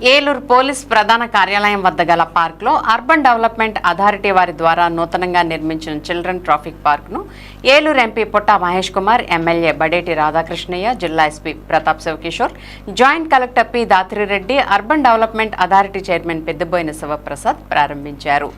Eluru police ప్రధాన కార్యాలయం వద్ద గల పార్క్లో అర్బన్ డెవలప్మెంట్ అథారిటీ వారి ద్వారా నూతనంగా నిర్మించిన చిల్డ్రన్ ట్రాఫిక్ పార్క్ను ఏలూరు ఎంపీ పుట్టా మహేష్ కుమార్ ఎమ్మెల్యే బడేటి రాధాకృష్ణయ్య జిల్లా SP Pratap Shivakishore joint collector P Dhatri Reddy urban development authority chairman Peddaboyina Sivaprasad ప్రారంభించారు.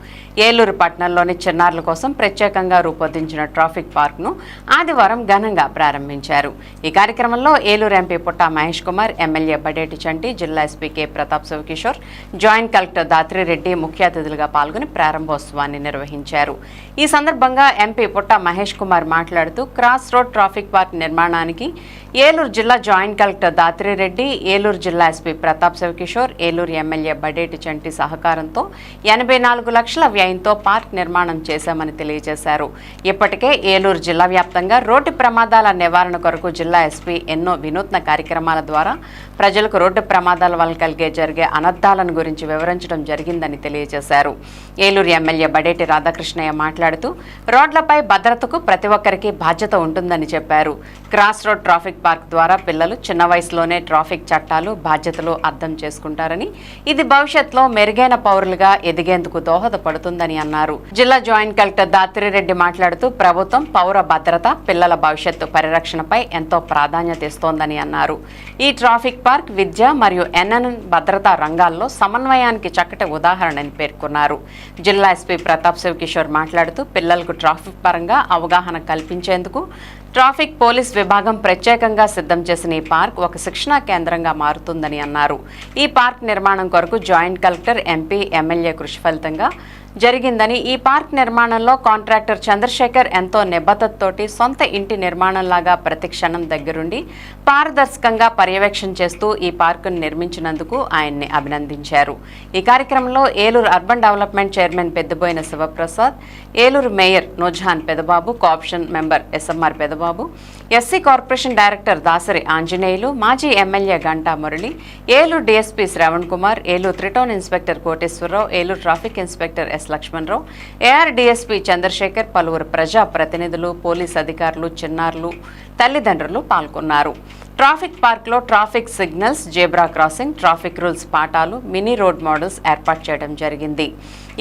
ఏలూరు పట్టణంలోని చిన్నారుల కోసం ప్రత్యేకంగా రూపొందించిన ట్రాఫిక్ పార్క్ను ఆదివారం ఘనంగా ప్రారంభించారు. ఈ కార్యక్రమంలో ఏలూరు ఎంపీ పుట్టా మహేష్ కుమార్ ఎమ్మెల్యే బడేటి చంటి జిల్లా SP K Pratap Shivakishore joint collector Dhatri Reddy ముఖ్య అతిథులుగా పాల్గొని ప్రారంభోత్సవాన్ని నిర్వహించారు. ఈ సందర్భంగా ఎంపీ పుట్ట మహేష్ కుమార్ మాట్లాడుతూ క్రాస్ రోడ్ ట్రాఫిక్ పార్క్ నిర్మాణానికి ఏలూరు జిల్లా జాయింట్ కలెక్టర్ దాత్రిరెడ్డి ఏలూరు జిల్లా ఎస్పీ ప్రతాప్ శివకిషోర్ ఏలూరు ఎమ్మెల్యే బడేటి చంటి సహకారంతో ఎనభై నాలుగు లక్షల వ్యయంతో పార్క్ నిర్మాణం చేశామని తెలియజేశారు. ఇప్పటికే ఏలూరు జిల్లా వ్యాప్తంగా రోడ్డు ప్రమాదాల నివారణ కొరకు జిల్లా ఎస్పీ ఎన్నో వినూత్న కార్యక్రమాల ద్వారా ప్రజలకు రోడ్డు ప్రమాదాల వల్ల కలిగే జరిగే అనర్థాలను గురించి వివరించడం జరిగిందని తెలియజేశారు. ఏలూరు ఎమ్మెల్యే బడేటి రాధాకృష్ణయ్య మాట్లాడుతూ రోడ్లపై భద్రతకు ప్రతి ఒక్కరికి బాధ్యత ఉంటుందని చెప్పారు. క్రాస్ రోడ్ ట్రాఫిక్ పార్క్ ద్వారా పిల్లలు చిన్న వయసులోనే ట్రాఫిక్ చట్టాలు బాధ్యతలు అర్థం చేసుకుంటారని ఇది భవిష్యత్తులో మెరుగైన పౌరులుగా ఎదిగేందుకు దోహదపడుతుందని అన్నారు. జిల్లా జాయింట్ కలెక్టర్ దాత్రిరెడ్డి మాట్లాడుతూ ప్రభుత్వం పౌర భద్రత పిల్లల భవిష్యత్తు పరిరక్షణపై ఎంతో ప్రాధాన్యత ఇస్తోందని అన్నారు. ఈ ట్రాఫిక్ పార్క్ విద్య మరియు ఎన్ఎన్ భద్రతా రంగాల్లో సమన్వయానికి చక్కటి ఉదాహరణని పేర్కొన్నారు. జిల్లా ఎస్పీ ప్రతాప్ శివకిషోర్ మాట్లాడుతూ పిల్లలకు ట్రాఫిక్ పరంగా అవగాహన కల్పించేందుకు ట్రాఫిక్ పోలీస్ విభాగం ప్రత్యేకంగా సిద్ధం చేసిన ఈ పార్క్ ఒక శిక్షణా కేంద్రంగా మారుతుందని అన్నారు. ఈ పార్క్ నిర్మాణం కొరకు జాయింట్ కలెక్టర్ ఎంపీ ఎమ్మెల్యే కృషి ఫలితంగా జరిగిందని ఈ పార్క్ నిర్మాణంలో కాంట్రాక్టర్ చంద్రశేఖర్ ఎంతో నిబద్ధతతోటి సొంత ఇంటి నిర్మాణంలాగా ప్రతి క్షణం దగ్గరుండి పారదర్శకంగా పర్యవేక్షణ చేస్తూ ఈ పార్కును నిర్మించినందుకు ఆయన్ని అభినందించారు. ఈ కార్యక్రమంలో Eluru urban development chairman Peddaboyina Sivaprasad Eluru mayor Noorjahan Pedababu caption member SMR Pedababu SC corporation director Dasari Anjaneyulu మాజీ MLA Ganta Murali Eluru DSP Shravan Kumar Eluru three town inspector Koteswara Rao Eluru traffic inspector S. Lakshmana Rao. AR DSP Chandrasekhar పలువురు ప్రజా ప్రతినిధులు police అధికారులు చిన్నారులు తల్లిదండ్రులు పాల్గొన్నారు. Traffic పార్క్లో traffic signals zebra crossing traffic rules పాఠాలు మినీ రోడ్ మోడల్స్ ఏర్పాటు చేయడం జరిగింది.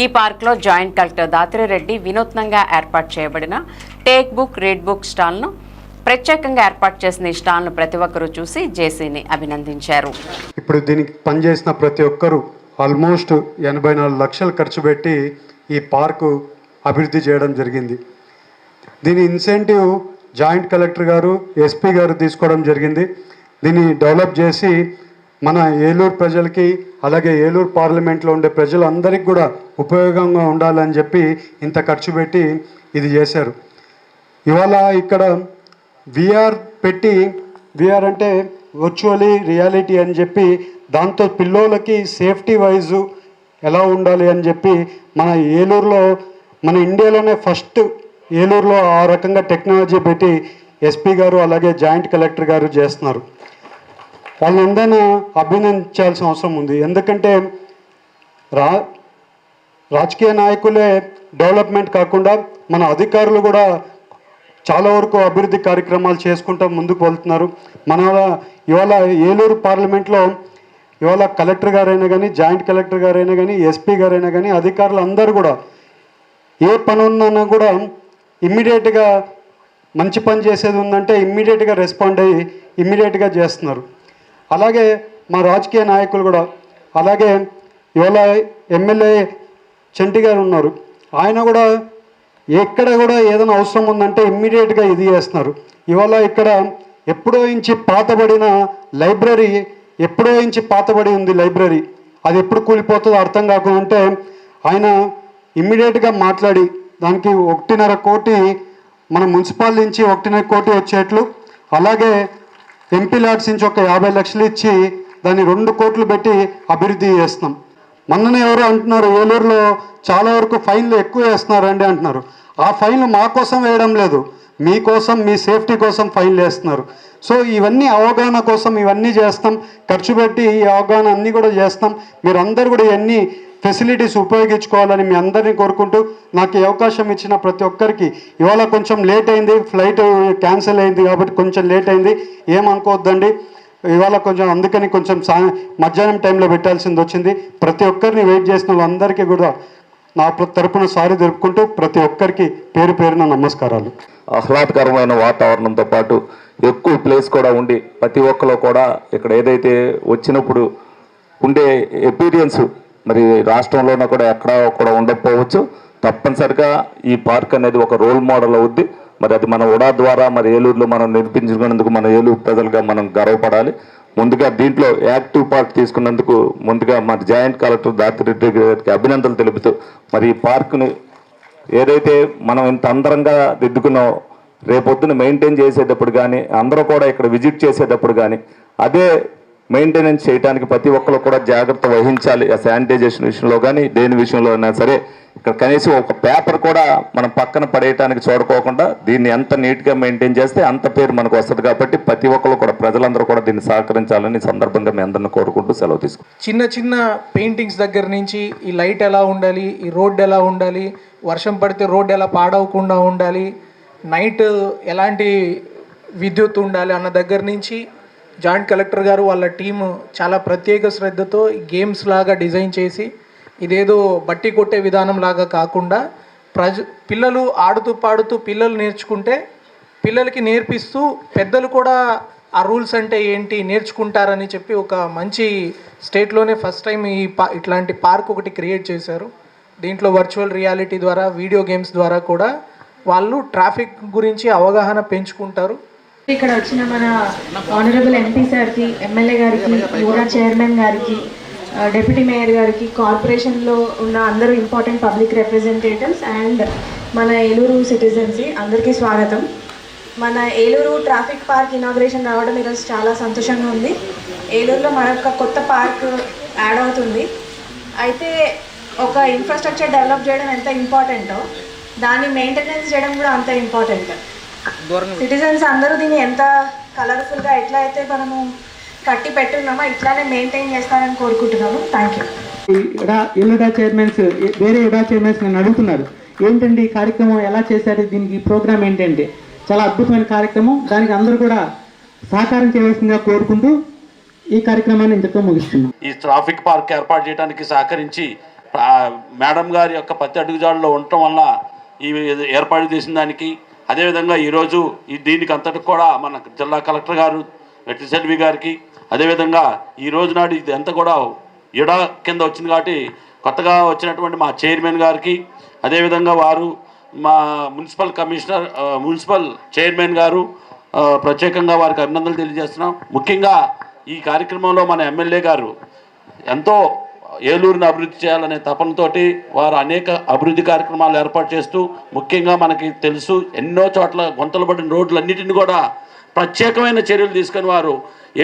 ఈ పార్క్లో జాయింట్ కలెక్టర్ దాత్రిరెడ్డి వినూత్నంగా ఏర్పాటు చేయబడిన టేక్ బుక్ రీడ్ బుక్ స్టాల్ను ప్రత్యేకంగా ఏర్పాటు చేసిన ఈ స్టాల్ను ప్రతి ఒక్కరూ చూసి జేసీని అభినందించారు. ఇప్పుడు దీనికి పనిచేసిన ప్రతి ఒక్కరూ ఆల్మోస్ట్ ఎనభై నాలుగు లక్షలు ఖర్చు పెట్టి ఈ పార్కు అభివృద్ధి చేయడం జరిగింది. దీని ఇన్సెంటివ్ జాయింట్ కలెక్టర్ గారు ఎస్పీ గారు తీసుకోవడం జరిగింది. దీన్ని డెవలప్ చేసి మన ఏలూరు ప్రజలకి అలాగే ఏలూరు పార్లమెంట్లో ఉండే ప్రజలందరికీ కూడా ఉపయోగంగా ఉండాలని చెప్పి ఇంత ఖర్చు పెట్టి ఇది చేశారు. ఇవాళ ఇక్కడ విఆర్ పెట్టి విఆర్ అంటే వర్చువలీ రియాలిటీ అని చెప్పి దాంతో పిల్లోలకి సేఫ్టీ వైజు ఎలా ఉండాలి అని చెప్పి మన ఏలూరులో మన ఇండియాలోనే ఫస్ట్ ఏలూరులో ఆ రకంగా టెక్నాలజీ పెట్టి ఎస్పీ గారు అలాగే జాయింట్ కలెక్టర్ గారు చేస్తున్నారు. వాళ్ళందరినీ అభినందించాల్సిన అవసరం ఉంది. ఎందుకంటే రా రాజకీయ నాయకులే డెవలప్మెంట్ కాకుండా మన అధికారులు కూడా చాలా వరకు అభివృద్ధి కార్యక్రమాలు చేసుకుంటూ ముందుకు వెళ్తున్నారు. మన ఇవాళ ఏలూరు పార్లమెంట్లో ఇవాళ కలెక్టర్ గారైనా కానీ జాయింట్ కలెక్టర్ గారైనా కానీ ఎస్పీ గారైనా కానీ అధికారులు అందరూ కూడా ఏ పని ఉన్నా కూడా ఇమ్మీడియట్గా మంచి పని చేసేది ఉందంటే ఇమ్మీడియట్గా రెస్పాండ్ అయ్యి ఇమ్మీడియట్గా చేస్తున్నారు. అలాగే మా రాజకీయ నాయకులు కూడా అలాగే ఇవాళ ఎమ్మెల్యే చంటి గారు ఉన్నారు. ఆయన కూడా ఎక్కడ కూడా ఏదైనా అవసరం ఉందంటే ఇమ్మీడియట్గా ఇది చేస్తున్నారు. ఇవాళ ఇక్కడ ఎప్పుడో ఇంచి పాతబడిన లైబ్రరీ ఎప్పుడో ఇంచి పాతబడి ఉంది లైబ్రరీ. అది ఎప్పుడు కూలిపోతుందో అర్థం కాకుండా ఆయన ఇమ్మీడియట్గా మాట్లాడి దానికి ఒకటిన్నర కోటి మన మున్సిపాల్ నుంచి ఒకటిన్నర కోటి వచ్చేట్లు. అలాగే ఎంపీ ల్యాడ్స్ నుంచి ఒక యాభై లక్షలు ఇచ్చి దాన్ని రెండు కోట్లు పెట్టి అభివృద్ధి చేస్తున్నాం. మొన్ననే ఎవరో అంటున్నారు ఏలూరులో చాలా వరకు ఫైన్లు ఎక్కువ వేస్తున్నారండి అంటున్నారు. ఆ ఫైన్లు మా కోసం వేయడం లేదు మీకోసం మీ సేఫ్టీ కోసం ఫైన్లు వేస్తున్నారు. సో ఇవన్నీ అవగాహన కోసం ఇవన్నీ చేస్తాం ఖర్చు పెట్టి ఈ అవగాహన అన్నీ కూడా చేస్తాం. మీరందరూ కూడా ఇవన్నీ ఫెసిలిటీస్ ఉపయోగించుకోవాలని మీ అందరినీ కోరుకుంటూ నాకు ఈ అవకాశం ఇచ్చిన ప్రతి ఒక్కరికి ఇవాళ కొంచెం లేట్ అయింది ఫ్లైట్ క్యాన్సిల్ అయింది కాబట్టి కొంచెం లేట్ అయింది ఏమనుకోవద్దండి. ఇవాళ కొంచెం అందుకని కొంచెం సా మధ్యాహ్నం టైంలో పెట్టాల్సింది వచ్చింది. ప్రతి ఒక్కరిని వెయిట్ చేసిన వాళ్ళందరికీ కూడా నా తరపున సారి జరుపుకుంటూ ప్రతి ఒక్కరికి పేరు పేరున నమస్కారాలు. ఆహ్లాదకరమైన వాతావరణంతో పాటు ఎక్కువ ప్లేస్ కూడా ఉండి ప్రతి ఒక్కరు కూడా ఇక్కడ ఏదైతే వచ్చినప్పుడు ఉండే ఎపీరియన్స్ మరి రాష్ట్రంలోనే కూడా ఎక్కడ కూడా ఉండకపోవచ్చు. తప్పనిసరిగా ఈ పార్క్ అనేది ఒక రోల్ మోడల్ అవుద్ది. మరి అది మన ఉడా ద్వారా మరి ఏలూరులో మనం నిర్మించుకున్నందుకు మన ఏలూరు ప్రజలుగా మనం గర్వపడాలి. ముందుగా దీంట్లో యాక్టివ్ పార్ట్ తీసుకున్నందుకు ముందుగా మన జాయింట్ కలెక్టర్ దాతిరెడ్డి గారికి అభినందనలు తెలుపుతూ మరి ఈ పార్కుని ఏదైతే మనం ఇంత అందరంగా దిద్దుకున్నాం రేపొద్దున మెయింటైన్ చేసేటప్పుడు కానీ అందరూ కూడా ఇక్కడ విజిట్ చేసేటప్పుడు కానీ అదే మెయింటెనెన్స్ చేయడానికి ప్రతి ఒక్కరు కూడా జాగ్రత్త వహించాలి. ఆ శానిటైజేషన్ విషయంలో కానీ దేని విషయంలో అయినా సరే ఇక్కడ కనీసం ఒక పేపర్ కూడా మనం పక్కన పడేయటానికి చూడకోకుండా దీన్ని ఎంత నీట్గా మెయింటైన్ చేస్తే అంత పేరు మనకు వస్తుంది కాబట్టి ప్రతి ఒక్కరు కూడా ప్రజలందరూ కూడా దీన్ని సహకరించాలని సందర్భంగా మీ అందరిని కోరుకుంటూ సెలవు తీసుకు చిన్న చిన్న పెయింటింగ్స్ దగ్గర నుంచి ఈ లైట్ ఎలా ఉండాలి ఈ రోడ్ ఎలా ఉండాలి వర్షం పడితే రోడ్ ఎలా పాడవకుండా ఉండాలి నైట్ ఎలాంటి విద్యుత్ ఉండాలి అన్న దగ్గర నుంచి జాయింట్ కలెక్టర్ గారు వాళ్ళ టీము చాలా ప్రత్యేక శ్రద్ధతో గేమ్స్ లాగా డిజైన్ చేసి ఇదేదో బట్టి కొట్టే విధానం లాగా కాకుండా ప్రజ పిల్లలు ఆడుతూ పాడుతూ పిల్లలు నేర్చుకుంటే పిల్లలకి నేర్పిస్తూ పెద్దలు కూడా ఆ రూల్స్ అంటే ఏంటి నేర్చుకుంటారని చెప్పి ఒక మంచి స్టేట్లోనే ఫస్ట్ టైం ఈ పా ఇట్లాంటి పార్క్ ఒకటి క్రియేట్ చేశారు. దీంట్లో వర్చువల్ రియాలిటీ ద్వారా వీడియో గేమ్స్ ద్వారా కూడా వాళ్ళు ట్రాఫిక్ గురించి అవగాహన పెంచుకుంటారు. ఇక్కడ వచ్చిన మన ఆనరబుల్ ఎంపీ సార్కి ఎమ్మెల్యే గారికి యూరా చైర్మన్ గారికి డెప్యూటీ మేయర్ గారికి కార్పొరేషన్లో ఉన్న అందరూ ఇంపార్టెంట్ పబ్లిక్ రిప్రజెంటేటివ్స్ అండ్ మన ఏలూరు సిటిజన్స్ అందరికీ స్వాగతం. మన ఏలూరు ట్రాఫిక్ పార్క్ ఇనాగ్రేషన్ రావడం ఈరోజు చాలా సంతోషంగా ఉంది. ఏలూరులో మరొక కొత్త పార్క్ యాడ్ అవుతుంది. అయితే ఒక ఇన్ఫ్రాస్ట్రక్చర్ డెవలప్ చేయడం ఎంత ఇంపార్టెంటో దాన్ని మెయింటెనెన్స్ చేయడం కూడా అంత ఇంపార్టెంట్ సిటిజన్స్ అందరూ దీన్ని ఎంత కలర్ఫుల్గా ఎట్లా అయితే మనము కట్టి పెట్టున్నామో ఇట్లానే మెయింటైన్ చేస్తారని కోరుకుంటున్నాము. థ్యాంక్ యూ ఎల్లుడా చైర్మన్స్ వేరే ఇడా చైర్మన్స్ నన్ను అడుగుతున్నారు. ఏంటండి ఈ కార్యక్రమం ఎలా చేశారు? దీనికి ప్రోగ్రామ్ ఏంటంటే చాలా అద్భుతమైన కార్యక్రమం. దానికి అందరూ కూడా సహకారం చేయవలసిందిగా కోరుకుంటూ ఈ కార్యక్రమాన్ని ఇంతతో ముగిస్తున్నాం. ఈ ట్రాఫిక్ పార్క్ ఏర్పాటు చేయడానికి సహకరించి మేడం గారి యొక్క ప్రతి అడుగుజాడలో ఉండటం వల్ల ఈ ఏర్పాటు చేసిన దానికి అదేవిధంగా ఈరోజు ఈ దీనికి అంతటి కూడా మన జిల్లా కలెక్టర్ గారు వెట్టిసెల్వి గారికి అదేవిధంగా ఈ రోజు నాడు ఇది అంతా కూడా ఎడ కింద వచ్చింది కాబట్టి కొత్తగా వచ్చినటువంటి మా చైర్మన్ గారికి అదేవిధంగా వారు మా మున్సిపల్ కమిషనర్ మున్సిపల్ చైర్మన్ గారు ప్రత్యేకంగా వారికి అభినందనలు తెలియజేస్తున్నాం. ముఖ్యంగా ఈ కార్యక్రమంలో మన ఎమ్మెల్యే గారు ఎంతో ఏలూరుని అభివృద్ధి చేయాలనే తపనతోటి వారు అనేక అభివృద్ధి కార్యక్రమాలు ఏర్పాటు చేస్తూ ముఖ్యంగా మనకి తెలుసు ఎన్నో చోట్ల గుంతలు పడిన రోడ్లన్నిటిని కూడా ప్రత్యేకమైన చర్యలు తీసుకుని వారు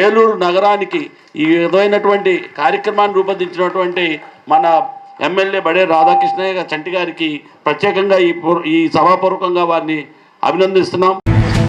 ఏలూరు నగరానికి ఈ విధమైనటువంటి కార్యక్రమాన్ని రూపొందించినటువంటి మన ఎమ్మెల్యే బడే రాధాకృష్ణయ్య చంటి గారికి ప్రత్యేకంగా ఈ ఈ సభాపూర్వకంగా వారిని అభినందిస్తున్నాం.